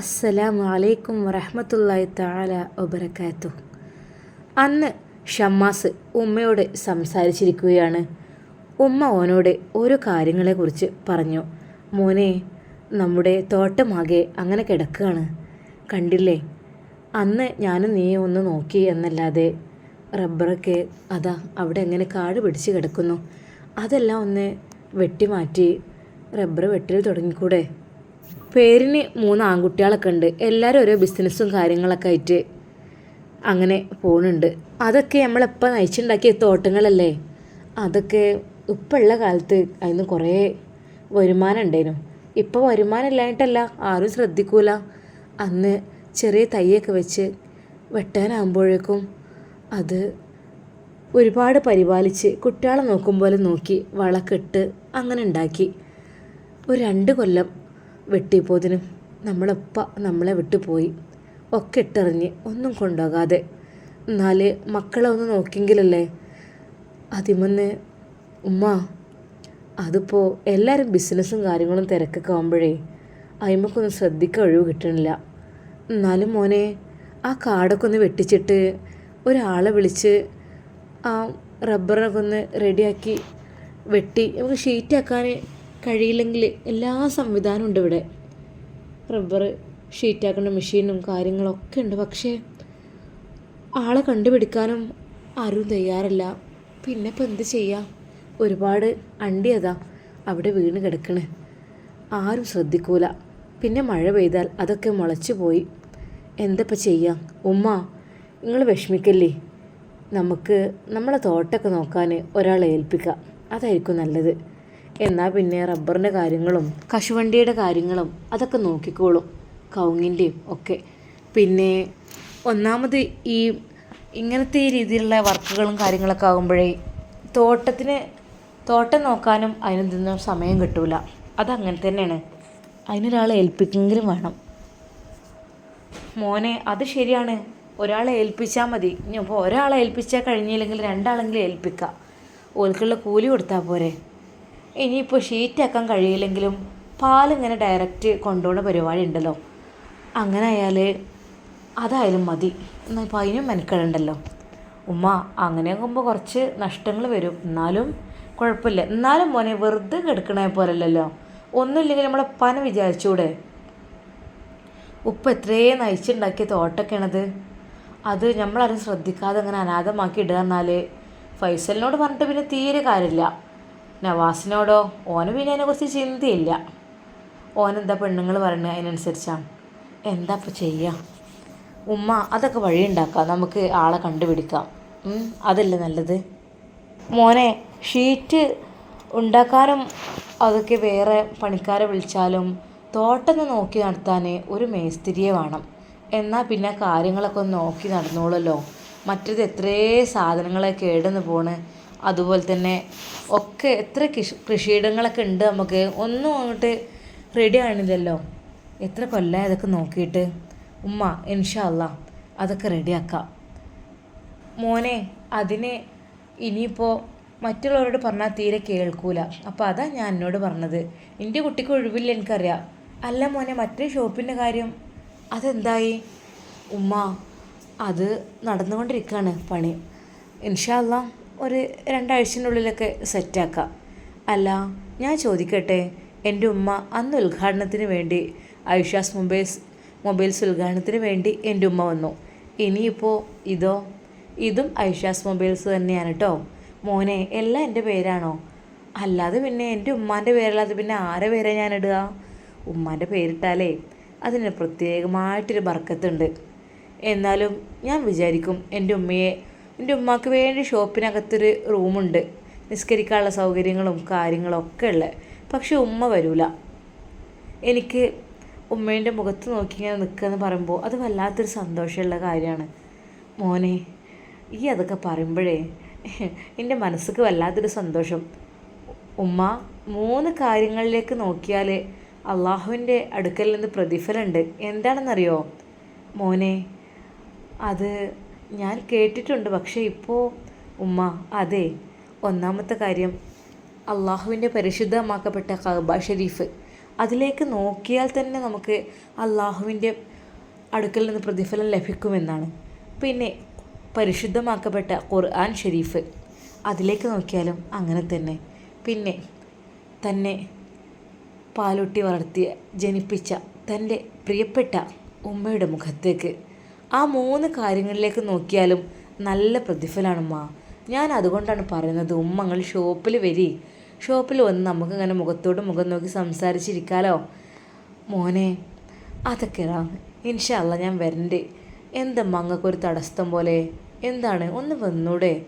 അസ്സലാമു അലൈക്കും വറഹ്മത്തുള്ളാഹി തആല ഒബറക്കാത്തു അന്ന് ഷമ്മാസ് ഉമ്മയോട് സംസാരിച്ചിരിക്കുകയാണ്. ഉമ്മ ഓനോട് ഓരോ കാര്യങ്ങളെക്കുറിച്ച് പറഞ്ഞു. മോനെ നമ്മുടെ തോട്ടമാകെ അങ്ങനെ കിടക്കുകയാണ്. കണ്ടില്ലേ? അന്ന് ഞാനും നീ ഒന്ന് നോക്കി എന്നല്ലാതെ റബ്ബറൊക്കെ അതാ അവിടെ എങ്ങനെ കാട് പിടിച്ച് കിടക്കുന്നു? അതെല്ലാം ഒന്ന് വെട്ടിമാറ്റി റബ്ബർ വെട്ടൽ തുടങ്ങിക്കൂടെ? പേരിന് മൂന്ന് ആൺകുട്ടികളൊക്കെ ഉണ്ട്. എല്ലാവരും ഓരോ ബിസിനസ്സും കാര്യങ്ങളൊക്കെ ആയിട്ട് അങ്ങനെ പോകുന്നുണ്ട് അതൊക്കെ നമ്മളെപ്പോൾ നയിച്ചുണ്ടാക്കിയ തോട്ടങ്ങളല്ലേ? അതൊക്കെ ഇപ്പം ഉള്ള കാലത്ത് അതിന് കുറേ വരുമാനം ഉണ്ടായിരുന്നു ഇപ്പോൾ വരുമാനം ഇല്ലായിട്ടല്ല ആരും ശ്രദ്ധിക്കൂല. അന്ന് ചെറിയ തൈയൊക്കെ വെച്ച് വെട്ടാനാകുമ്പോഴേക്കും അത് ഒരുപാട് പരിപാലിച്ച് കുട്ടികളെ നോക്കും പോലെ നോക്കി വളക്കെട്ട് അങ്ങനെ ഉണ്ടാക്കി ഒരു രണ്ട് കൊല്ലം വെട്ടിപ്പോതിനും നമ്മളെപ്പ നമ്മളെ വിട്ടുപോയി. ഒക്കെ ഇട്ടെറിഞ്ഞ് ഒന്നും കൊണ്ടുപോകാതെ. എന്നാൽ മക്കളെ ഒന്ന് നോക്കിയെങ്കിലല്ലേ? അതിമന്ന് ഉമ്മ അതിപ്പോൾ എല്ലാവരും ബിസിനസ്സും കാര്യങ്ങളും തിരക്കൊക്കെ ആകുമ്പോഴേ അയിമക്കൊന്നും ശ്രദ്ധിക്കാൻ ഒഴിവ് കിട്ടണില്ല. എന്നാലും മോനെ ആ കാടൊക്കെ ഒന്ന് വെട്ടിച്ചിട്ട് ഒരാളെ വിളിച്ച് ആ റബ്ബറിനൊക്കെ ഒന്ന് റെഡിയാക്കി വെട്ടി നമുക്ക് ഷീറ്റാക്കാൻ കഴിയില്ലെങ്കിൽ എല്ലാ സംവിധാനവും ഉണ്ട് ഇവിടെ. റബ്ബർ ഷീറ്റാക്കുന്ന മെഷീനും കാര്യങ്ങളൊക്കെ ഉണ്ട്. പക്ഷേ ആളെ കണ്ടുപിടിക്കാനും ആരും തയ്യാറല്ല. പിന്നെ ഇപ്പം എന്ത് ചെയ്യാം? ഒരുപാട് അണ്ടി അതാ അവിടെ വീണ് കിടക്കണ്. ആരും ശ്രദ്ധിക്കൂല. പിന്നെ മഴ പെയ്താൽ അതൊക്കെ മുളച്ചു പോയി. എന്തപ്പം ചെയ്യാം? ഉമ്മ നിങ്ങൾ വിഷമിക്കല്ലേ? നമുക്ക് നമ്മളെ തോട്ടമൊക്കെ നോക്കാൻ ഒരാളെ ഏൽപ്പിക്കാം. അതായിരിക്കും നല്ലത്. എന്നാൽ പിന്നെ റബ്ബറിന്റെ കാര്യങ്ങളും കശുവണ്ടിയുടെ കാര്യങ്ങളും അതൊക്കെ നോക്കിക്കോളും കവുങ്ങിന്റെയും ഒക്കെ. പിന്നെ ഒന്നാമത് ഈ ഇങ്ങനത്തെ രീതിയിലുള്ള വർക്കുകളും കാര്യങ്ങളൊക്കെ ആകുമ്പോഴേ തോട്ടത്തിന് തോട്ടം നോക്കാനും അതിനൊന്നും സമയം കിട്ടൂല. അതങ്ങനെ തന്നെയാണ്. അതിനൊരാളെ ഏൽപ്പിക്കെങ്കിലും വേണം. മോനെ അത് ശരിയാണ്. ഒരാളെ ഏൽപ്പിച്ചാൽ മതി. ഇനി ഇപ്പോൾ ഒരാളെ ഏൽപ്പിച്ചാൽ കഴിഞ്ഞില്ലെങ്കിൽ രണ്ടാളെങ്കിലും ഏൽപ്പിക്കാം. ഓൽക്കുള്ള കൂലി കൊടുത്താൽ പോരെ. ഇനിയിപ്പോൾ ഷീറ്റാക്കാൻ കഴിയില്ലെങ്കിലും പാലിങ്ങനെ ഡയറക്റ്റ് കൊണ്ടുപോകുന്ന പരിപാടി ഉണ്ടല്ലോ. അങ്ങനെ ആയാൽ അതായാലും മതി. എന്നാൽ അതിനും മെനക്കെടണ്ടല്ലോ. ഉമ്മ അങ്ങനെ ആകുമ്പോൾ കുറച്ച് നഷ്ടങ്ങൾ വരും. എന്നാലും കുഴപ്പമില്ല. എന്നാലും മോനെ വെറുതെ കിടക്കണേ പോലല്ലല്ലോ. ഒന്നുമില്ലെങ്കിൽ നമ്മളെ പന വിചാരിച്ചൂടെ? ഉപ്പ് എത്രയേ നയിച്ചുണ്ടാക്കിയ തോട്ടൊക്കെയാണത്. അത് നമ്മളാരും ശ്രദ്ധിക്കാതെ അങ്ങനെ അനാഥമാക്കി ഇടുക എന്നാൽ ഫൈസലിനോട് പറഞ്ഞിട്ട് പിന്നെ തീരെ കാര്യമില്ല. നവാസിനോടോ? ഓന് പിന്നെ അതിനെക്കുറിച്ച് ചിന്തയില്ല. ഓനെന്താ പെണ്ണുങ്ങൾ പറയുന്നത് അതിനനുസരിച്ചാണ് എന്താ ഇപ്പോൾ ചെയ്യുക ഉമ്മ അതൊക്കെ വഴിയുണ്ടാക്കാം നമുക്ക് ആളെ കണ്ടുപിടിക്കാം. അതല്ലേ നല്ലത്? മോനെ ഷീറ്റ് ഉണ്ടാക്കാനും അതൊക്കെ വേറെ പണിക്കാരെ വിളിച്ചാലും തോട്ടം നോക്കി നടത്താൻ ഒരു മേസ്തിരിയെ വേണം. എന്നാൽ പിന്നെ കാര്യങ്ങളൊക്കെ ഒന്ന് നോക്കി നടന്നോളല്ലോ. മറ്റേത് എത്രയേ സാധനങ്ങളെ കേടുന്ന് പോണ്. അതുപോലെ തന്നെ ഒക്കെ എത്ര കൃഷി കൃഷിയിടങ്ങളൊക്കെ ഉണ്ട് നമുക്ക്. ഒന്നും അങ്ങോട്ട് റെഡി ആണില്ലല്ലോ എത്ര കൊല്ലം അതൊക്കെ നോക്കിയിട്ട്. ഉമ്മ ഇൻഷല്ല അതൊക്കെ റെഡിയാക്കാം മോനെ അതിന് ഇനിയിപ്പോൾ മറ്റുള്ളവരോട് പറഞ്ഞാൽ തീരെ കേൾക്കൂല. അപ്പോൾ അതാ ഞാൻ എന്നോട് പറഞ്ഞത്. എന്റെ കുട്ടിക്ക് ഒഴിവില്ല എനിക്കറിയാം. അല്ല മോനെ മറ്റേ ഷോപ്പിന്റെ കാര്യം. അതെന്തായി? ഉമ്മ അത് നടന്നുകൊണ്ടിരിക്കുകയാണ് പണി. ഇൻഷാല്ല ഒരു രണ്ടാഴ്ചനുള്ളിലൊക്കെ സെറ്റാക്കാം. അല്ല ഞാൻ ചോദിക്കട്ടെ എന്റെ ഉമ്മ അന്ന് ഉദ്ഘാടനത്തിന് വേണ്ടി ഐഷാസ് മൊബൈൽസ് മൊബൈൽസ് ഉദ്ഘാടനത്തിന് വേണ്ടി എന്റെ ഉമ്മ വന്നു. ഇനിയിപ്പോൾ ഇതോ? ഇതും ഐഷാസ് മൊബൈൽസ് തന്നെയാണ് കേട്ടോ മോനെ എല്ലാം എന്റെ പേരാണോ? അല്ലാതെ പിന്നെ എന്റെ ഉമ്മാന്റെ പേരല്ലാതെ പിന്നെ ആരെ പേരാ ഞാൻ ഇടുക? ഉമ്മാന്റെ പേരിട്ടാലേ അതിന് പ്രത്യേകമായിട്ടൊരു ബർക്കത്തുണ്ട്. എന്നാലും ഞാൻ വിചാരിക്കും എന്റെ ഉമ്മയെ എന്റെ ഉമ്മാക്ക് വേണ്ടി ഷോപ്പിനകത്തൊരു റൂമുണ്ട്. നിസ്കരിക്കാനുള്ള സൗകര്യങ്ങളും കാര്യങ്ങളും ഒക്കെ ഉള്ളത് പക്ഷെ ഉമ്മ വരൂല. എനിക്ക് ഉമ്മേന്റെ മുഖത്ത് നോക്കി ഇങ്ങനെ നിൽക്കുകയെന്ന് പറയുമ്പോൾ അത് വല്ലാത്തൊരു സന്തോഷമുള്ള കാര്യമാണ്. മോനെ ഈ അതൊക്കെ പറയുമ്പോഴേ എന്റെ മനസ്സിക്ക് വല്ലാത്തൊരു സന്തോഷം. ഉമ്മ മൂന്ന് കാര്യങ്ങളിലേക്ക് നോക്കിയാൽ അള്ളാഹുവിന്റെ അടുക്കൽ നിന്ന് പ്രതിഫലമുണ്ട്. എന്താണെന്നറിയോ? മോനെ അത് ഞാൻ കേട്ടിട്ടുണ്ട് പക്ഷേ ഇപ്പോൾ ഉമ്മ അതെ ഒന്നാമത്തെ കാര്യം അള്ളാഹുവിന്റെ പരിശുദ്ധമാക്കപ്പെട്ട കഅബ ഷെരീഫ്. അതിലേക്ക് നോക്കിയാൽ തന്നെ നമുക്ക് അള്ളാഹുവിന്റെ അടുക്കൽ നിന്ന് പ്രതിഫലം ലഭിക്കുമെന്നാണ്. പിന്നെ പരിശുദ്ധമാക്കപ്പെട്ട ഖുർആൻ ഷെരീഫ്. അതിലേക്ക് നോക്കിയാലും അങ്ങനെ തന്നെ. പിന്നെ തന്നെ പാലൊട്ടി വളർത്തിയ ജനിപ്പിച്ച തന്റെ പ്രിയപ്പെട്ട ഉമ്മയുടെ മുഖത്തേക്ക്. ആ മൂന്ന് കാര്യങ്ങളിലേക്ക് നോക്കിയാലും നല്ല പ്രതിഫലമാണ് ഉമ്മ ഞാൻ അതുകൊണ്ടാണ് പറയുന്നത് ഉമ്മങ്ങൾ ഷോപ്പിൽ വരി. ഷോപ്പിൽ വന്ന് നമുക്ക് ഇങ്ങനെ മുഖത്തോട് മുഖം നോക്കി സംസാരിച്ചിരിക്കാലോ? മോനെ അതൊക്കെ ഇൻഷല്ല ഞാൻ വരണ്ട്. എന്തമ്മ അങ്ങക്കൊരു തടസ്സം പോലെ? എന്താണ്? ഒന്ന് വന്നൂടെ.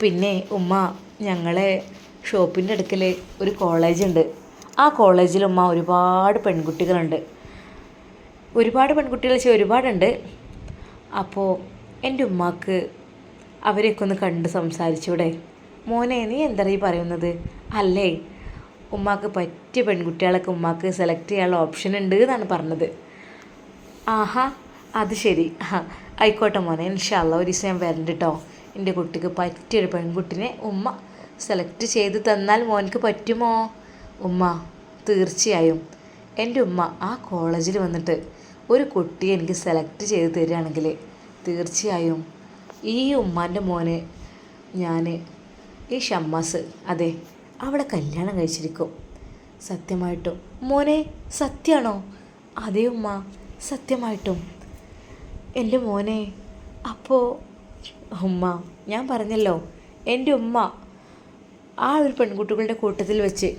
പിന്നെ ഉമ്മ ഞങ്ങളെ ഷോപ്പിന്റെ അടുക്കൽ ഒരു കോളേജുണ്ട്. ആ കോളേജിൽ ഉമ്മ ഒരുപാട് പെൺകുട്ടികളുണ്ട്. ഒരുപാട് പെൺകുട്ടികൾ വെച്ചാൽ ഒരുപാടുണ്ട്. അപ്പോൾ എന്റെ ഉമ്മാക്ക് അവരെയൊക്കെ ഒന്ന് കണ്ട് സംസാരിച്ചൂടെ? മോനെ നീ എന്താ ഈ പറയുന്നത്? അല്ലേ? ഉമ്മാക്ക് പറ്റിയ പെൺകുട്ടികളൊക്കെ ഉമ്മാക്ക് സെലക്ട് ചെയ്യാനുള്ള ഓപ്ഷൻ ഉണ്ട് എന്നാണ് പറഞ്ഞത്. ആഹാ അത് ശരി. ആയിക്കോട്ടെ മോനെ ഇൻഷാല്ല ഒരു ദിവസം ഞാൻ വരണ്ട കേട്ടോ എന്റെ കുട്ടിക്ക് പറ്റിയൊരു പെൺകുട്ടിനെ ഉമ്മ സെലക്ട് ചെയ്ത് തന്നാൽ മോനക്ക് പറ്റുമോ? ഉമ്മ തീർച്ചയായും. എന്റെ ഉമ്മ ആ കോളേജിൽ വന്നിട്ട് ഒരു കുട്ടിയെ എനിക്ക് സെലക്ട് ചെയ്ത് തരികയാണെങ്കിൽ തീർച്ചയായും ഈ ഉമ്മാന്റെ മോനെ ഞാൻ ഈ ഷമ്മാസ് അതെ അവിടെ കല്യാണം കഴിച്ചിരിക്കും. സത്യമായിട്ടും. മോനെ സത്യമാണോ അതെ ഉമ്മ സത്യമായിട്ടും. എന്റെ മോനെ അപ്പോൾ ഉമ്മ ഞാൻ പറഞ്ഞല്ലോ എന്റെ ഉമ്മ ആ ഒരു പെൺകുട്ടികളുടെ കൂട്ടത്തിൽ വെച്ച്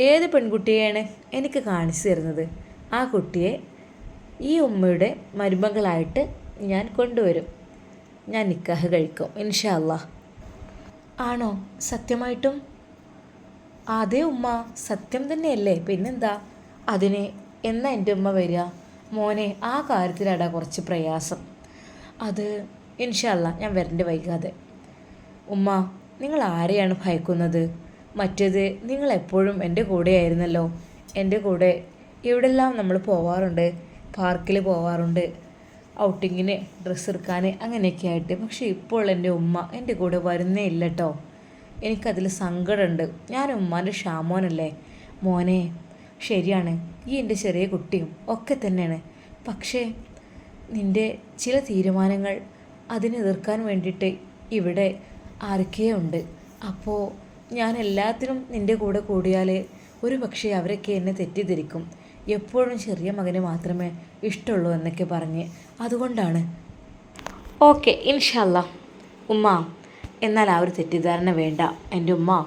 ഏത് പെൺകുട്ടിയെയാണ് എനിക്ക് കാണിച്ചു തരുന്നത്? ആ കുട്ടിയെ ഈ ഉമ്മയുടെ മരുമകളായിട്ട് ഞാൻ കൊണ്ടുവരും. ഞാൻ നിക്കാഹ് കഴിക്കും ഇൻഷാ അല്ലാ ആണോ? സത്യമായിട്ടും? അതേ ഉമ്മ സത്യം തന്നെയല്ലേ? പിന്നെന്താ? അതിന് എന്നാ എന്റെ ഉമ്മ വരിക? മോനെ ആ കാര്യത്തിലാടാ കുറച്ച് പ്രയാസം. അത് ഇൻഷല്ല ഞാൻ വരണ്ട വൈകാതെ. ഉമ്മ നിങ്ങൾ ആരെയാണ് ഭയക്കുന്നത്? മറ്റേത് നിങ്ങൾ എപ്പോഴും എന്റെ കൂടെയായിരുന്നല്ലോ. എന്റെ കൂടെ എവിടെല്ലാം നമ്മൾ പോവാറുണ്ട്? പാർക്കിൽ പോവാറുണ്ട്. ഔട്ടിങ്ങിന് ഡ്രസ്സ് എടുക്കാൻ അങ്ങനെയൊക്കെ ആയിട്ട് പക്ഷേ ഇപ്പോൾ എന്റെ ഉമ്മ എന്റെ കൂടെ വരുന്നേ ഇല്ല കേട്ടോ എനിക്കതിൽ സങ്കടമുണ്ട്. ഞാൻ ഉമ്മാന്റെ ഷാമോനല്ലേ മോനെ ശരിയാണ്. ഈ എന്റെ ചെറിയ കുട്ടിയും ഒക്കെ തന്നെയാണ്. പക്ഷേ നിന്റെ ചില തീരുമാനങ്ങൾ അതിനെ എതിർക്കാൻ വേണ്ടിയിട്ട് ഇവിടെ ആരൊക്കെയോ ഉണ്ട്. അപ്പോൾ ഞാൻ എല്ലാത്തിനും നിന്റെ കൂടെ കൂടിയാൽ ഒരു പക്ഷേ അവരൊക്കെ എന്നെ തെറ്റിദ്ധരിക്കും. എപ്പോഴും ചെറിയ മകന് മാത്രമേ ഇഷ്ടമുള്ളൂ എന്നൊക്കെ പറഞ്ഞ് അതുകൊണ്ടാണ്. ഓക്കെ ഇൻഷല്ല ഉമ്മ എന്നാൽ ആ ഒരു തെറ്റിദ്ധാരണ വേണ്ട. എന്റെ ഉമ്മ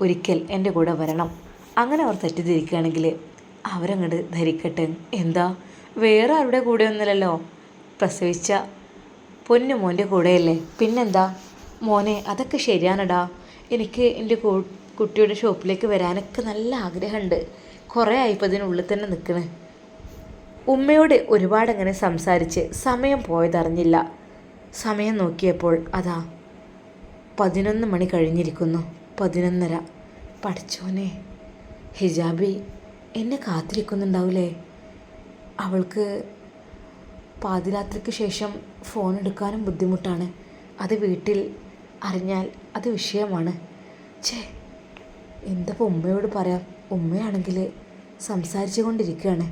ഒരിക്കൽ എന്റെ കൂടെ വരണം. അങ്ങനെ അവർ തെറ്റിദ്ധരിക്കുകയാണെങ്കിൽ അവരങ്ങോട്ട് ധരിക്കട്ടെ. എന്താ? വേറെ ആരുടെ കൂടെ ഒന്നുമില്ലല്ലോ. പ്രസവിച്ച പൊന്നു മോന്റെ കൂടെയല്ലേ. പിന്നെന്താ? മോനെ അതൊക്കെ ശരിയാണടാ. എനിക്ക് എന്റെ കുട്ടിയുടെ ഷോപ്പിലേക്ക് വരാനൊക്കെ നല്ല ആഗ്രഹമുണ്ട്. കുറേ ആയിപ്പോൾ ഇതിനുള്ളിൽ തന്നെ നിൽക്കണേ. ഉമ്മയോട് ഒരുപാട് അങ്ങനെ സംസാരിച്ച് സമയം പോയതറിഞ്ഞില്ല സമയം നോക്കിയപ്പോൾ അതാ പതിനൊന്ന് മണി കഴിഞ്ഞിരിക്കുന്നു. പതിനൊന്നര. പഠിച്ചോനെ ഹിജാബി എന്നെ കാത്തിരിക്കുന്നുണ്ടാവില്ലേ അവൾക്ക് പാതിരാത്രിക്ക് ശേഷം ഫോൺ എടുക്കാനും ബുദ്ധിമുട്ടാണ്. അത് വീട്ടിൽ അറിഞ്ഞാൽ അത് വിഷയമാണ്. ഛേ എന്താ ഉമ്മയോട് പറയാം? ഉമ്മയാണെങ്കിൽ സംസാരിച്ചു കൊണ്ടിരിക്കുകയാണ്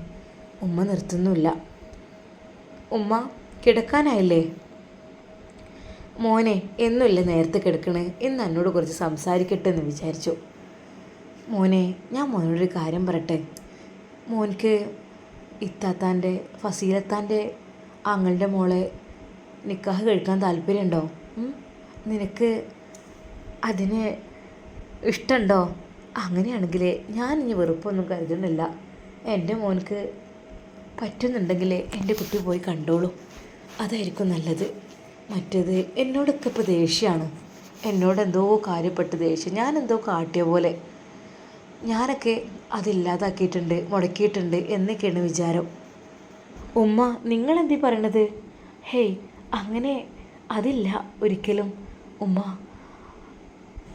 ഉമ്മ നിർത്തുന്നില്ല ഉമ്മ കിടക്കാനായില്ലേ? മോനെ എന്നുമില്ല നേരത്തെ കിടക്കണേ? ഇന്ന് എന്നോട് കുറച്ച് സംസാരിക്കട്ടെ എന്ന് വിചാരിച്ചു. മോനെ ഞാൻ മോനോടൊരു കാര്യം പറയട്ടെ? മോൻക്ക് ഇത്താത്താന്റെ ഫസീലത്താന്റെ ആങ്ങളുടെ മോളെ നിക്കാഹ് കഴിക്കാൻ താല്പര്യമുണ്ടോ? നിനക്ക് അതിന് ഇഷ്ടമുണ്ടോ? അങ്ങനെയാണെങ്കിൽ ഞാൻ ഇനി വെറുപ്പൊന്നും കരുതുന്നില്ല. എന്റെ മോൻക്ക് പറ്റുന്നുണ്ടെങ്കിൽ എന്റെ കുട്ടി പോയി കണ്ടോളൂ. അതായിരിക്കും നല്ലത്. മറ്റേത് എന്നോടൊക്കെ ഇപ്പോൾ ദേഷ്യമാണ്. എന്നോട് എന്തോ കാര്യപ്പെട്ട് ദേഷ്യം. ഞാൻ എന്തോ കാട്ടിയ പോലെ. ഞാനൊക്കെ അതില്ലാതാക്കിയിട്ടുണ്ട് മുടക്കിയിട്ടുണ്ട് എന്നൊക്കെയാണ് വിചാരം. ഉമ്മ നിങ്ങളെന്തീ പറയണത്? ഹേയ് അങ്ങനെ അതില്ല ഒരിക്കലും. ഉമ്മ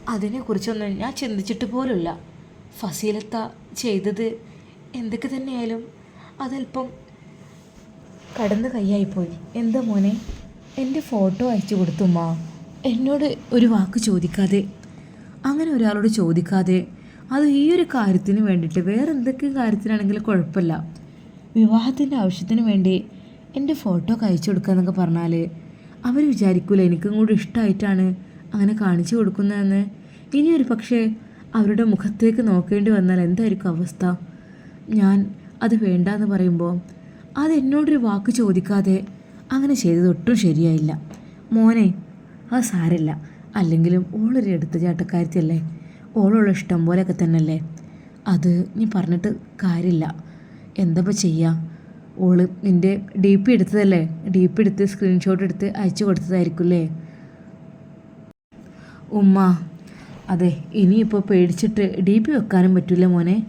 അതിനെക്കുറിച്ചൊന്നും ഞാൻ ചിന്തിച്ചിട്ട് പോലുമില്ല. ഫസീലത്ത ചെയ്തത് എന്തൊക്കെ തന്നെയായാലും അതല്പം കടന്ന് കൈയായിപ്പോയി. എന്താ മോനെ? എന്റെ ഫോട്ടോ അയച്ചു കൊടുത്തുമ്മ എന്നോട് ഒരു വാക്ക് ചോദിക്കാതെ അങ്ങനെ ഒരാളോട് ചോദിക്കാതെ അത് ഈ ഒരു കാര്യത്തിന് വേണ്ടിയിട്ട് വേറെ എന്തൊക്കെ കാര്യത്തിനാണെങ്കിലും കുഴപ്പമില്ല. വിവാഹത്തിന്റെ ആവശ്യത്തിന് വേണ്ടി എന്റെ ഫോട്ടോ അയച്ചു കൊടുക്കുക എന്നൊക്കെ പറഞ്ഞാൽ അവർ വിചാരിക്കൂല എനിക്കും കൂടി ഇഷ്ടമായിട്ടാണ് അങ്ങനെ കാണിച്ചു കൊടുക്കുന്നതെന്ന്. ഇനി ഒരു പക്ഷേ അവരുടെ മുഖത്തേക്ക് നോക്കേണ്ടി വന്നാൽ എന്തായിരിക്കും അവസ്ഥ? ഞാൻ അത് വേണ്ട എന്ന് പറയുമ്പോൾ അത് എന്നോടൊരു വാക്ക് ചോദിക്കാതെ അങ്ങനെ ചെയ്തത് ഒട്ടും ശരിയായില്ല. മോനെ അത് സാരല്ല അല്ലെങ്കിലും ഓളൊരു എടുത്ത ചാട്ടക്കാരത്തിയല്ലേ ഓളുള്ള ഇഷ്ടം പോലെയൊക്കെ തന്നെയല്ലേ? അത് നീ പറഞ്ഞിട്ട് കാര്യമില്ല. എന്തപ്പോൾ ചെയ്യുക ഓൾ നിന്റെ ഡി പി എടുത്തതല്ലേ? ഡി പി എടുത്ത് സ്ക്രീൻഷോട്ട് എടുത്ത് അയച്ചു കൊടുത്തതായിരിക്കും കൊടുത്തതായിരിക്കുമല്ലേ ഉമ്മ അതെ ഇനിയിപ്പോൾ പേടിച്ചിട്ട് ഡി പി വെക്കാനും പറ്റില്ല മോനെ.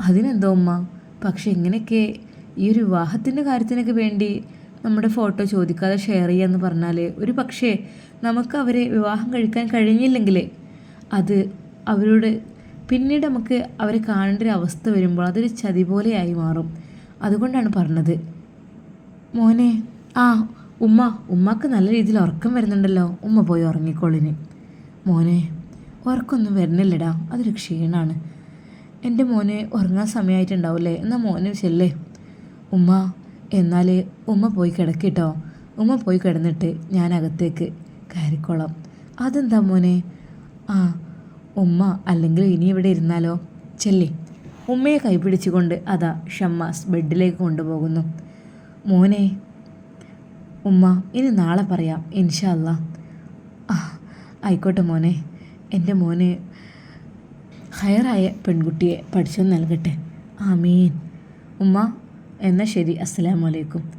അതിനെന്തോ ഉമ്മ? പക്ഷെ ഇങ്ങനെയൊക്കെ ഈ ഒരു വിവാഹത്തിന്റെ കാര്യത്തിനൊക്കെ വേണ്ടി നമ്മുടെ ഫോട്ടോ ചോദിക്കാതെ ഷെയർ ചെയ്യാന്ന് പറഞ്ഞാൽ ഒരു പക്ഷേ നമുക്ക് അവരെ വിവാഹം കഴിക്കാൻ കഴിഞ്ഞില്ലെങ്കിൽ അത് അവരോട് പിന്നീട് നമുക്ക് അവരെ കാണേണ്ട ഒരു അവസ്ഥ വരുമ്പോൾ അതൊരു ചതി പോലെയായി മാറും. അതുകൊണ്ടാണ് പറഞ്ഞത്. മോനെ ആ ഉമ്മ ഉമ്മക്ക് നല്ല രീതിയിൽ ഉറക്കം വരുന്നുണ്ടല്ലോ. ഉമ്മ പോയി ഉറങ്ങിക്കോളിന്. മോനെ ഉറക്കൊന്നും വരുന്നില്ലടാ. അതൊരു ക്ഷീണമാണ് എന്റെ മോനെ ഉറങ്ങാൻ സമയമായിട്ടുണ്ടാവില്ലേ എന്നാൽ മോനെ ചെല്ലേ. ഉമ്മ എന്നാൽ ഉമ്മ പോയി കിടക്കിട്ടോ. ഉമ്മ പോയി കിടന്നിട്ട് ഞാൻ അകത്തേക്ക് കയറിക്കോളാം. അതെന്താ മോനെ? ആ ഉമ്മ അല്ലെങ്കിൽ ഇനി ഇവിടെ ഇരുന്നാലോ? ചെല്ലി. ഉമ്മയെ കൈപിടിച്ചുകൊണ്ട് അതാ ഷമ്മാസ് ബെഡിലേക്ക് കൊണ്ടുപോകുന്നു. മോനെ ഉമ്മ ഇനി നാളെ പറയാം ഇൻഷല്ല ആ ആയിക്കോട്ടെ മോനെ. എന്റെ മോനെ ഹയറായ പെൺകുട്ടിയെ പഠിച്ചു നൽകട്ടെ. ആമീൻ. ഉമ്മ എന്നാൽ ശരി. അസ്സലാമു അലൈക്കും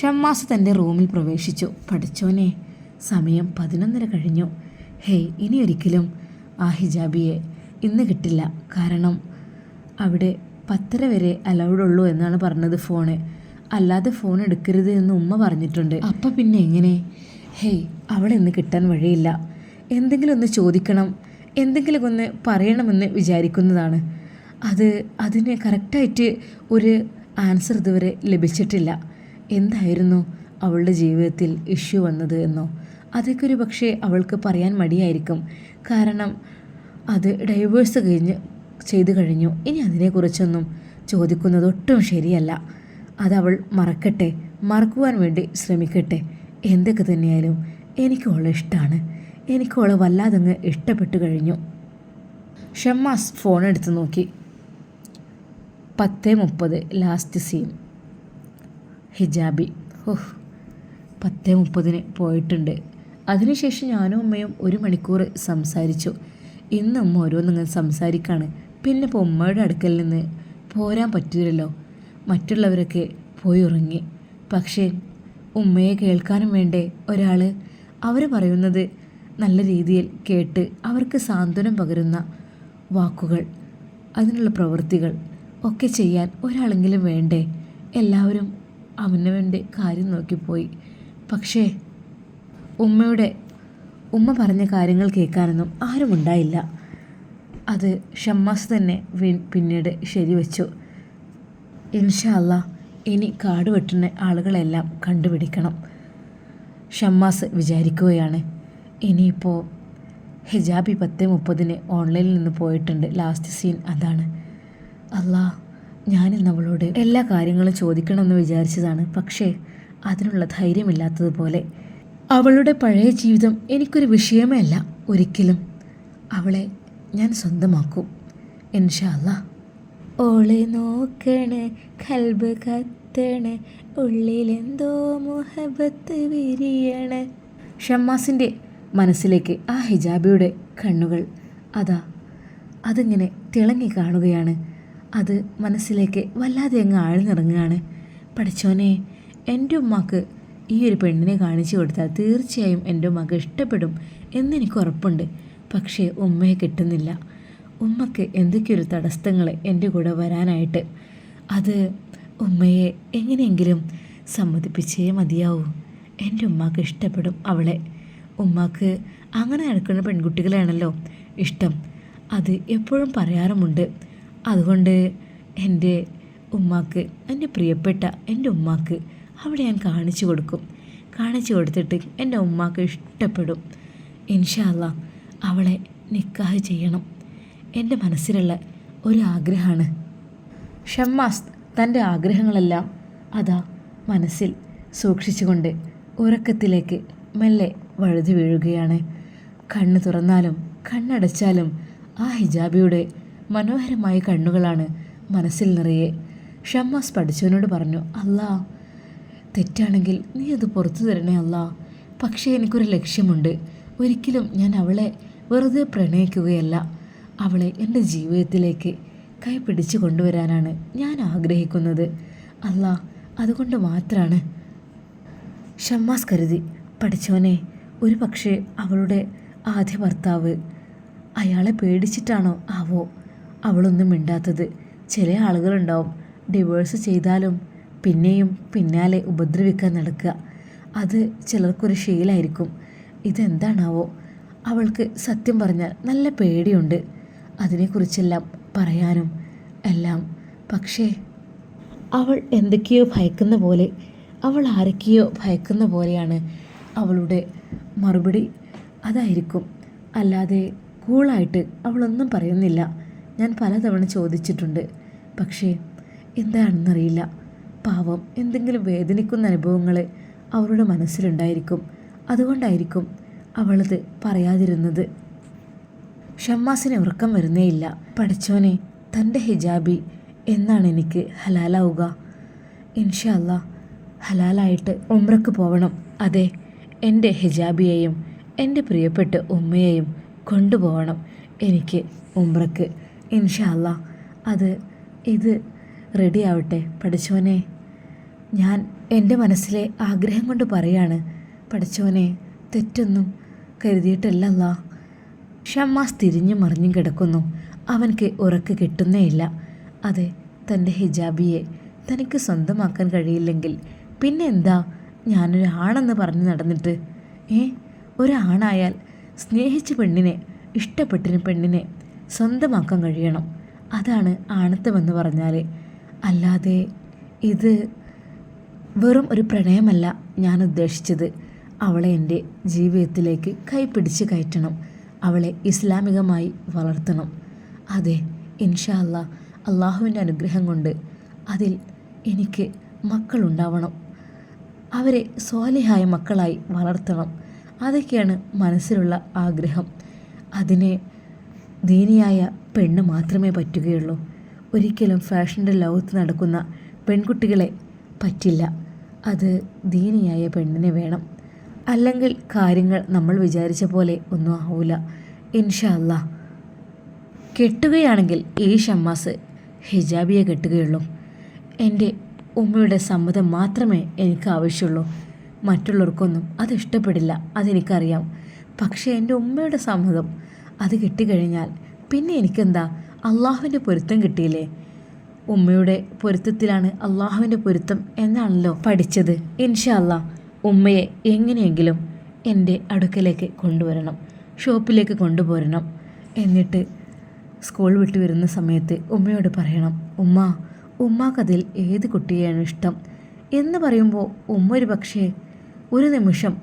ഷമ്മാസ് തന്റെ റൂമിൽ പ്രവേശിച്ചു. പഠിച്ചോനെ സമയം പതിനൊന്നര കഴിഞ്ഞു. ഹേയ് ഇനി ഒരിക്കലും ആ ഹിജാബിയെ ഇന്ന് കിട്ടില്ല. കാരണം അവിടെ പത്തര വരെ അലൗഡ് ഉള്ളൂ എന്നാണ് പറഞ്ഞത് ഫോണ്. അല്ലാതെ ഫോൺ എടുക്കരുത് എന്ന് ഉമ്മ പറഞ്ഞിട്ടുണ്ട്. അപ്പം പിന്നെ എങ്ങനെ? ഹേയ് അവളെന്ന് കിട്ടാൻ വഴിയില്ല. എന്തെങ്കിലും ഒന്ന് ചോദിക്കണം. എന്തെങ്കിലും ഒന്ന് പറയണമെന്ന് വിചാരിക്കുന്നതാണ്. അത് അതിന് കറക്റ്റായിട്ട് ഒരു ആൻസർ ഇതുവരെ ലഭിച്ചിട്ടില്ല. എന്തായിരുന്നു അവളുടെ ജീവിതത്തിൽ ഇഷ്യൂ വന്നത് എന്നോ? അതൊക്കെ ഒരു പക്ഷേ അവൾക്ക് പറയാൻ മടിയായിരിക്കും. കാരണം അത് ഡൈവേഴ്സ് കഴിഞ്ഞ് ചെയ്തു കഴിഞ്ഞു. ഇനി അതിനെക്കുറിച്ചൊന്നും ചോദിക്കുന്നത് ഒട്ടും ശരിയല്ല അതവൾ മറക്കട്ടെ. മറക്കുവാൻ വേണ്ടി ശ്രമിക്കട്ടെ. എന്തൊക്കെ തന്നെയായാലും എനിക്ക് അവളെ ഇഷ്ടമാണ് എനിക്ക് അവളെ വല്ലാതങ്ങ് ഇഷ്ടപ്പെട്ടു കഴിഞ്ഞു. ഷമ്മാസ് ഫോൺ എടുത്ത് നോക്കി. പത്ത് മുപ്പത് ലാസ്റ്റ് സീൻ ഹിജാബി. ഓഹ് പത്ത് മുപ്പതിന് പോയിട്ടുണ്ട്. അതിനുശേഷം ഞാനും അമ്മയും ഒരു മണിക്കൂർ സംസാരിച്ചു. ഇന്ന് ഉമ്മ ഓരോന്നിങ്ങനെ സംസാരിക്കാണ്. പിന്നെ ഇപ്പോൾ ഉമ്മയുടെ അടുക്കൽ നിന്ന് പോരാൻ പറ്റില്ലല്ലോ. മറ്റുള്ളവരൊക്കെ പോയി ഉറങ്ങി. പക്ഷേ ഉമ്മയെ കേൾക്കാനും വേണ്ടേ? ഒരാൾ അവർ പറയുന്നത് നല്ല രീതിയിൽ കേട്ട് അവർക്ക് സാന്ത്വനം പകരുന്ന വാക്കുകൾ അതിനുള്ള പ്രവൃത്തികൾ ഒക്കെ ചെയ്യാൻ ഒരാളെങ്കിലും വേണ്ടേ? എല്ലാവരും അവനവന്റെ കാര്യം നോക്കിപ്പോയി. പക്ഷേ ഉമ്മയുടെ ഉമ്മ പറഞ്ഞ കാര്യങ്ങൾ കേൾക്കാനൊന്നും ആരും ഉണ്ടായില്ല. അത് ഷമ്മാസ് തന്നെ പിന്നീട് ശരിവെച്ചു. ഇൻഷല്ല ഇനി കാട് വെട്ടുന്ന ആളുകളെല്ലാം കണ്ടുപിടിക്കണം. ഷമ്മാസ് വിചാരിക്കുകയാണ്. ഇനിയിപ്പോൾ ഹിജാബി പത്ത് മുപ്പതിന് ഓൺലൈനിൽ നിന്ന് പോയിട്ടുണ്ട്. ലാസ്റ്റ് സീൻ അതാണ്. അല്ലാ ഞാനിന്ന് അവളോട് എല്ലാ കാര്യങ്ങളും ചോദിക്കണമെന്ന് വിചാരിച്ചതാണ്. പക്ഷേ അതിനുള്ള ധൈര്യമില്ലാത്തതുപോലെ അവളുടെ പഴയ ജീവിതം എനിക്കൊരു വിഷയമേ അല്ല. ഒരിക്കലും അവളെ ഞാൻ സ്വന്തമാക്കും. ഇൻഷാല്ല ഓളെ നോക്കണ് കൽബ് കത്തണ് ഉള്ളിലെന്തോ മുഹബത്ത് വിരിയണ്. ഷമ്മാസിന്റെ മനസ്സിലേക്ക് ആ ഹിജാബിയുടെ കണ്ണുകൾ അതാ അതിങ്ങനെ തിളങ്ങി കാണുകയാണ്. അത് മനസ്സിലേക്ക് വല്ലാതെ അങ്ങ് ആഴ്ന്നിറങ്ങുകയാണ്. പഠിച്ചോനെ എന്റെ ഉമ്മാക്ക് ഈ ഒരു പെണ്ണിനെ കാണിച്ചു കൊടുത്താൽ തീർച്ചയായും എന്റെ ഉമ്മാക്ക് ഇഷ്ടപ്പെടും എന്നെനിക്ക് ഉറപ്പുണ്ട്. പക്ഷേ ഉമ്മയെ കിട്ടുന്നില്ല. ഉമ്മക്ക് എന്തൊക്കെയൊരു തടസ്സങ്ങൾ എന്റെ കൂടെ വരാനായിട്ട്? അത് ഉമ്മയെ എങ്ങനെയെങ്കിലും സമ്മതിപ്പിച്ചേ മതിയാവൂ. എന്റെ ഉമ്മാക്ക് ഇഷ്ടപ്പെടും അവളെ. ഉമ്മാക്ക് അങ്ങനെ നടക്കുന്ന പെൺകുട്ടികളെയാണല്ലോ ഇഷ്ടം. അത് എപ്പോഴും പറയാറുമുണ്ട്. അതുകൊണ്ട് എന്റെ ഉമ്മാക്ക് എന്റെ പ്രിയപ്പെട്ട എന്റെ ഉമ്മാക്ക് അവിടെ ഞാൻ കാണിച്ചു കൊടുക്കും. കാണിച്ചു കൊടുത്തിട്ട് എന്റെ ഉമ്മാക്ക് ഇഷ്ടപ്പെടും. ഇൻഷാല്ല അവളെ നിക്കാഹ് ചെയ്യണം. എന്റെ മനസ്സിലുള്ള ഒരു ആഗ്രഹമാണ് ഷമ്മാസ് തന്റെ ആഗ്രഹങ്ങളെല്ലാം അതാ മനസ്സിൽ സൂക്ഷിച്ചുകൊണ്ട് ഉറക്കത്തിലേക്ക് മെല്ലെ വഴുതി വീഴുകയാണ്. കണ്ണ് തുറന്നാലും കണ്ണടച്ചാലും ആ ഹിജാബിയുടെ മനോഹരമായ കണ്ണുകളാണ് മനസ്സിൽ നിറയെ. ഷമ്മാസ് പഠിച്ചവനോട് പറഞ്ഞു അല്ലാ തെറ്റാണെങ്കിൽ നീ അത് പുറത്തു തരണേ അല്ല പക്ഷേ എനിക്കൊരു ലക്ഷ്യമുണ്ട്. ഒരിക്കലും ഞാൻ അവളെ വെറുതെ പ്രണയിക്കുകയല്ല. അവളെ എന്റെ ജീവിതത്തിലേക്ക് കൈ പിടിച്ചു കൊണ്ടുവരാനാണ് ഞാൻ ആഗ്രഹിക്കുന്നത്. അല്ല അതുകൊണ്ട് മാത്രമാണ് ഷമ്മാസ് കരുതി പഠിച്ചവനെ ഒരു പക്ഷേ അവളുടെ ആദ്യ ഭർത്താവ് അയാളെ പേടിച്ചിട്ടാണോ ആവോ? അവളൊന്നും മിണ്ടാത്തത്. ചില ആളുകളുണ്ടാവും ഡിവോഴ്സ് ചെയ്താലും പിന്നെയും പിന്നാലെ ഉപദ്രവിക്കാൻ നടക്കുക. അത് ചിലർക്കൊരു ശീലമായിരിക്കും ഇതെന്താണാവോ? അവൾക്ക് സത്യം പറഞ്ഞാൽ നല്ല പേടിയുണ്ട്. അതിനെക്കുറിച്ചെല്ലാം പറയാനും എല്ലാം. പക്ഷേ അവൾ എന്തൊക്കെയോ ഭയക്കുന്ന പോലെ അവൾ ആരൊക്കെയോ ഭയക്കുന്ന പോലെയാണ് അവളുടെ മറുപടി. അതായിരിക്കും. അല്ലാതെ കൂളായിട്ട് അവളൊന്നും പറയുന്നില്ല. ഞാൻ പലതവണ ചോദിച്ചിട്ടുണ്ട്. പക്ഷേ എന്താണെന്നറിയില്ല. പാവം എന്തെങ്കിലും വേദനിക്കുന്ന അനുഭവങ്ങൾ അവളുടെ മനസ്സിലുണ്ടായിരിക്കും. അതുകൊണ്ടായിരിക്കും അവളത് പറയാതിരുന്നത്. ഷമ്മാസിന് ഉറക്കം വരുന്നേയില്ല പഠിച്ചോനെ തന്റെ ഹിജാബി എന്നാണ് എനിക്ക് ഹലാലാവുക. ഇൻഷല്ല ഹലാലായിട്ട് ഉമ്രക്ക് പോകണം അതെ എന്റെ ഹിജാബിയെയും എന്റെ പ്രിയപ്പെട്ട ഉമ്മയെയും കൊണ്ടുപോകണം എനിക്ക് ഉമ്രക്ക് ഇൻഷല്ല അത് ഇത് റെഡി ആവട്ടെ പഠിച്ചോനെ. ഞാൻ എന്റെ മനസ്സിലെ ആഗ്രഹം കൊണ്ട് പറയാണ് പഠിച്ചോനെ തെറ്റൊന്നും കരുതിയിട്ടല്ലല്ല. ഷമ്മാസ് തിരിഞ്ഞു മറിഞ്ഞും കിടക്കുന്നു. അവൻക്ക് ഉറക്ക് കിട്ടുന്നേയില്ല. അതെ തന്റെ ഹിജാബിയെ തനിക്ക് സ്വന്തമാക്കാൻ കഴിയില്ലെങ്കിൽ പിന്നെ എന്താ ഞാനൊരു ആണെന്ന് പറഞ്ഞു നടന്നിട്ട്? ഏ ഒരാണായാൽ സ്നേഹിച്ച പെണ്ണിനെ ഇഷ്ടപ്പെട്ടിന് പെണ്ണിനെ സ്വന്തമാക്കാൻ കഴിയണം. അതാണ് ആണത്വമെന്ന് പറഞ്ഞാൽ അല്ലാതെ ഇത് വെറും ഒരു പ്രണയമല്ല ഞാൻ ഉദ്ദേശിച്ചത്. അവളെ എന്റെ ജീവിതത്തിലേക്ക് കൈപിടിച്ച് കയറ്റണം. അവളെ ഇസ്ലാമികമായി വളർത്തണം. അതെ ഇൻഷാ അല്ല അള്ളാഹുവിന്റെ അനുഗ്രഹം കൊണ്ട് അതിൽ എനിക്ക് മക്കളുണ്ടാവണം. അവരെ സ്വാലിഹായ മക്കളായി വളർത്തണം. അതൊക്കെയാണ് മനസ്സിലുള്ള ആഗ്രഹം. അതിനെ ദീനിയായ പെണ്ണ് മാത്രമേ പറ്റുകയുള്ളൂ. ഒരിക്കലും ഫാഷന്റെ ലോകത്ത് നടക്കുന്ന പെൺകുട്ടികളെ പറ്റില്ല. അത് ദീനിയായ പെണ്ണിനെ വേണം. അല്ലെങ്കിൽ കാര്യങ്ങൾ നമ്മൾ വിചാരിച്ച പോലെ ഒന്നും ആവില്ല ഇൻഷല്ല കെട്ടുകയാണെങ്കിൽ ഈ ഷമ്മാസ് ഹിജാബിയെ കെട്ടുകയുള്ളൂ. എന്റെ ഉമ്മയുടെ സമ്മതം മാത്രമേ എനിക്ക് ആവശ്യമുള്ളൂ. മറ്റുള്ളവർക്കൊന്നും അത് ഇഷ്ടപ്പെടില്ല അതെനിക്കറിയാം. പക്ഷേ എന്റെ ഉമ്മയുടെ സമ്മതം അത് കിട്ടിക്കഴിഞ്ഞാൽ പിന്നെ എനിക്കെന്താ? അള്ളാഹുവിന്റെ പൊരുത്തം കിട്ടിയില്ലേ? ഉമ്മയുടെ പൊരുത്തത്തിലാണ് അള്ളാഹുവിന്റെ പൊരുത്തം എന്നാണല്ലോ പഠിച്ചത്. ഇൻഷാ അല്ലാ ഉമ്മയെ എങ്ങനെയെങ്കിലും എന്റെ അടുക്കലേക്ക് കൊണ്ടുവരണം ഷോപ്പിലേക്ക് കൊണ്ടുപോരണം എന്നിട്ട് സ്കൂൾ വിട്ട് വരുന്ന സമയത്ത് ഉമ്മയോട് പറയണം ഉമ്മ ഉമ്മാക്കതിൽ ഏത് കുട്ടിയെയാണ് ഇഷ്ടം? എന്ന് പറയുമ്പോൾ ഉമ്മ ഒരു പക്ഷേ ഒരു നിമിഷം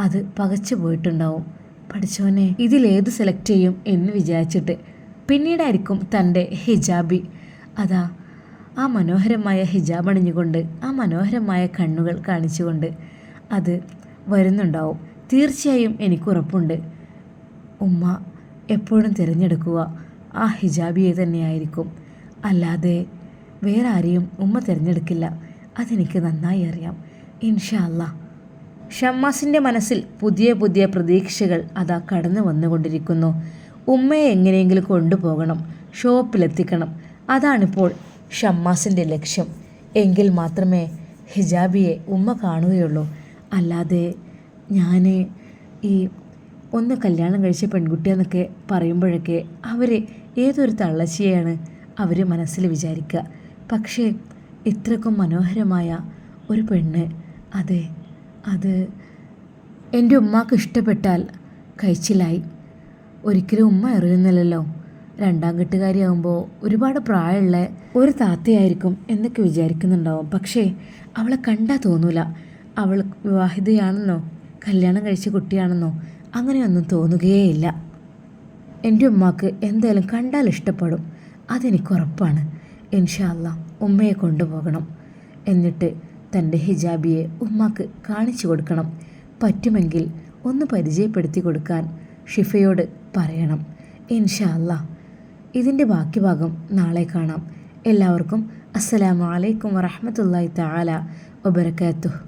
അത് പകച്ചു പോയിട്ടുണ്ടാവും. പഠിച്ചവനെ ഇതിലേത് സെലക്ട് ചെയ്യും? എന്ന് വിചാരിച്ചിട്ട് പിന്നീടായിരിക്കും തന്റെ ഹിജാബി. അതാ ആ മനോഹരമായ ഹിജാബ് അണിഞ്ഞുകൊണ്ട് ആ മനോഹരമായ കണ്ണുകൾ കാണിച്ചുകൊണ്ട് അത് വരുന്നുണ്ടാവും. തീർച്ചയായും എനിക്കുറപ്പുണ്ട്. ഉമ്മ എപ്പോഴും തിരഞ്ഞെടുക്കുക ആ ഹിജാബിയെ തന്നെയായിരിക്കും. അല്ലാതെ വേറെ ആരെയും ഉമ്മ തിരഞ്ഞെടുക്കില്ല. അതെനിക്ക് നന്നായി അറിയാം. ഇൻഷാ അല്ലാ ഷമ്മാസിന്റെ മനസ്സിൽ പുതിയ പുതിയ പ്രതീക്ഷകൾ അതാ കടന്നു വന്നുകൊണ്ടിരിക്കുന്നു. ഉമ്മയെ എങ്ങനെയെങ്കിലും കൊണ്ടുപോകണം. ഷോപ്പിലെത്തിക്കണം. അതാണിപ്പോൾ ഷമ്മാസിന്റെ ലക്ഷ്യം. എങ്കിൽ മാത്രമേ ഹിജാബിയെ ഉമ്മ കാണുകയുള്ളൂ. അല്ലാതെ ഞാൻ ഈ ഒന്ന് കല്യാണം കഴിച്ച പെൺകുട്ടിയെന്നൊക്കെ പറയുമ്പോഴൊക്കെ അവർ ഏതൊരു തള്ളച്ചിയാണ് അവർ മനസ്സിൽ വിചാരിക്കുക പക്ഷേ ഇത്രക്കും മനോഹരമായ ഒരു പെണ്ണ് അതെ അത് എന്റെ ഉമ്മാക്ക് ഇഷ്ടപ്പെട്ടാൽ കഴിച്ചിലായി. ഒരിക്കലും ഉമ്മ എറിയുന്നില്ലല്ലോ. രണ്ടാം കെട്ടുകാരിയാകുമ്പോൾ ഒരുപാട് പ്രായമുള്ള ഒരു താത്തയായിരിക്കും എന്നൊക്കെ വിചാരിക്കുന്നുണ്ടാവും. പക്ഷേ അവളെ കണ്ടാൽ തോന്നൂല. അവൾ വിവാഹിതയാണെന്നോ കല്യാണം കഴിച്ച കുട്ടിയാണെന്നോ അങ്ങനെയൊന്നും തോന്നുകയേയില്ല. എന്റെ ഉമ്മാക്ക് എന്തായാലും കണ്ടാൽ ഇഷ്ടപ്പെടും. അതെനിക്ക് ഉറപ്പാണ്. ഇൻഷാല്ല ഉമ്മയെ കൊണ്ടുപോകണം. എന്നിട്ട് തന്റെ ഹിജാബിയെ ഉമ്മാക്ക് കാണിച്ചു കൊടുക്കണം. പറ്റുമെങ്കിൽ ഒന്ന് പരിചയപ്പെടുത്തി കൊടുക്കാൻ ഷിഫയോട് പറയണം. ഇൻഷാല്ല ഇതിന്റെ ബാക്കി ഭാഗം നാളെ കാണാം. എല്ലാവർക്കും അസ്സലാമു അലൈക്കും വറഹ്മത്തുള്ളാഹി തആല വബറകാതുഹു.